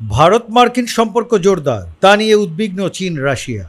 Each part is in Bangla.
ভারত মার্কিন সম্পর্ক জোরদার, তা নিয়ে উদ্বিগ্ন চীন, রাশিয়া।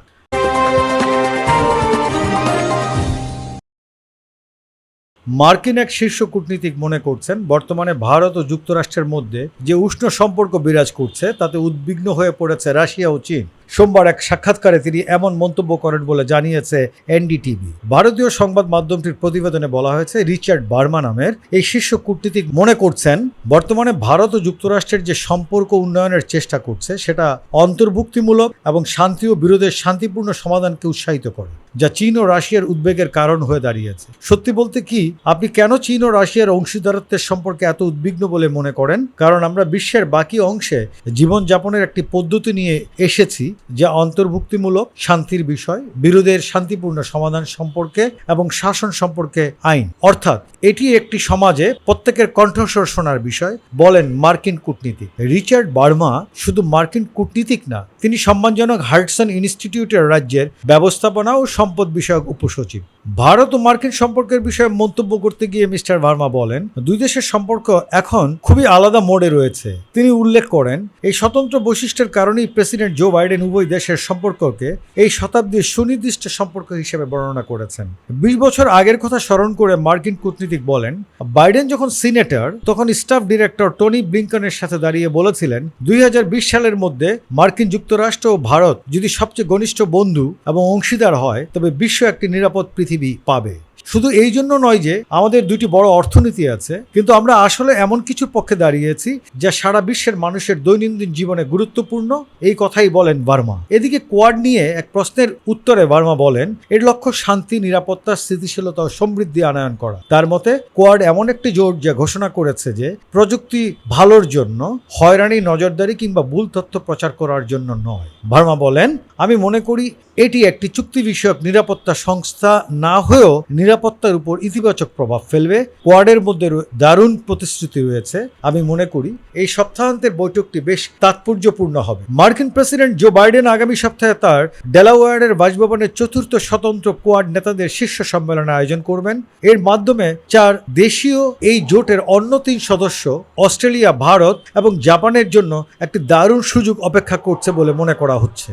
মার্কিন এক শীর্ষ কূটনীতিক মনে করছেন, বর্তমানে ভারত ও যুক্তরাষ্ট্রের মধ্যে যে উষ্ণ সম্পর্ক বিরাজ করছে, তাতে উদ্বিগ্ন হয়ে পড়েছে রাশিয়া ও চীন। সোমবার এক সাক্ষাৎকারে তিনি এমন মন্তব্য করেন বলে জানিয়েছে এনডিটিভি। ভারতীয় সংবাদ মাধ্যমটির প্রতিবেদনে বলা হয়েছে, রিচার্ড বার্মা নামের এই শীর্ষ কূটনীতিক মনে করছেন, বর্তমানে ভারত ও যুক্তরাষ্ট্রের যে সম্পর্ক উন্নয়নের চেষ্টা করছে, সেটা অন্তর্ভুক্তিমূলক এবং শান্তি ও বিরোধের শান্তিপূর্ণ সমাধানকে উৎসাহিত করে, যা চীন ও রাশিয়ার উদ্বেগের কারণ হয়ে দাঁড়িয়েছে। সত্যি বলতে কি, আপনি কেন চীন ও রাশিয়ার অংশীদারত্বের সম্পর্কে এত উদ্বিগ্ন বলে মনে করেন? কারণ আমরা বিশ্বের বাকি অংশে জীবনযাপনের একটি পদ্ধতি নিয়ে এসেছি যা অন্তর্ভুক্তিমূলক, শান্তির বিষয়, বিরোধের শান্তিপূর্ণ সমাধান সম্পর্কে এবং শাসন সম্পর্কে আইন। অর্থাৎ, এটি একটি সমাজে প্রত্যেকের কণ্ঠস্বর শোনার বিষয়, বলেন মার্কিন কূটনীতিক। রিচার্ড বার্মা শুধু মার্কিন কূটনীতিক না, তিনি সম্মানজনক হার্টসন ইনস্টিটিউটের রাজ্যের ব্যবস্থাপনা ও সম্পদ বিষয়ক উপসচিব। ভারত ও মার্কিন সম্পর্কের বিষয়ে মন্তব্য করতে গিয়ে মিস্টার ভার্মা বলেন, দুই দেশের সম্পর্ক এখন খুবই আলাদা মোড়ে রয়েছে। তিনি উল্লেখ করেন, এই স্বতন্ত্র বৈশিষ্ট্যের কারণেই প্রেসিডেন্ট জো বাইডেন উভয় দেশের সম্পর্ককে এই শতাব্দীর সুনির্দিষ্ট সম্পর্ক হিসেবে বর্ণনা করেছেন। বিশ বছর আগের কথা স্মরণ করে মার্কিন কূটনীতিক বলেন, বাইডেন যখন সিনেটর, তখন স্টাফ ডিরেক্টর টনি ব্লিংকনের সাথে দাঁড়িয়ে বলেছিলেন, দুই হাজার বিশ সালের মধ্যে মার্কিন যুক্তরাষ্ট্র ও ভারত যদি সবচেয়ে ঘনিষ্ঠ বন্ধু এবং অংশীদার হয়, তবে বিশ্ব একটি নিরাপদ পৃথিবী পাবে। শুধু এই জন্য নয় যে আমাদের দুটি বড় অর্থনীতি আছে, কিন্তু আমরা আসলে এমন কিছুর পক্ষে দাঁড়িয়েছি যা সারা বিশ্বের মানুষের দৈনন্দিন জীবনে গুরুত্বপূর্ণ, এই কথাই বলেন বার্মা এদিকে কোয়াড নিয়ে এক প্রশ্নের উত্তরে বার্মা বলেন, এর লক্ষ্য শান্তি, নিরাপত্তা, স্থিতিশীলতা ও সমৃদ্ধি আনয়ন করা। তার মতে, কোয়াড এমন একটি জোট যা ঘোষণা করেছে যে প্রযুক্তি ভালোর জন্য হয়রানি নজরদারি কিংবা ভুল তথ্য প্রচার করার জন্য নয়। ভার্মা বলেন, আমি মনে করি এটি একটি চুক্তি বিষয়ক নিরাপত্তা সংস্থা না হয়েও নিরাপত্তার উপর ইতিবাচক প্রভাব ফেলবে। কোয়াডের মধ্যে দারুণ প্রতিশ্রুতি রয়েছে। আমি মনে করি এই সপ্তাহান্তের বৈঠকটি বেশ তাৎপর্যপূর্ণ হবে। মার্কিন প্রেসিডেন্ট জো বাইডেন আগামী সপ্তাহে তার ডেলাওয়ারের বাসভবনের চতুর্থ স্বতন্ত্র কোয়াড নেতাদের শীর্ষ সম্মেলনে আয়োজন করবেন। এর মাধ্যমে চার দেশীয় এই জোটের অন্য তিন সদস্য, অস্ট্রেলিয়া, ভারত এবং জাপানের জন্য একটি দারুণ সুযোগ অপেক্ষা করছে বলে মনে করা হচ্ছে।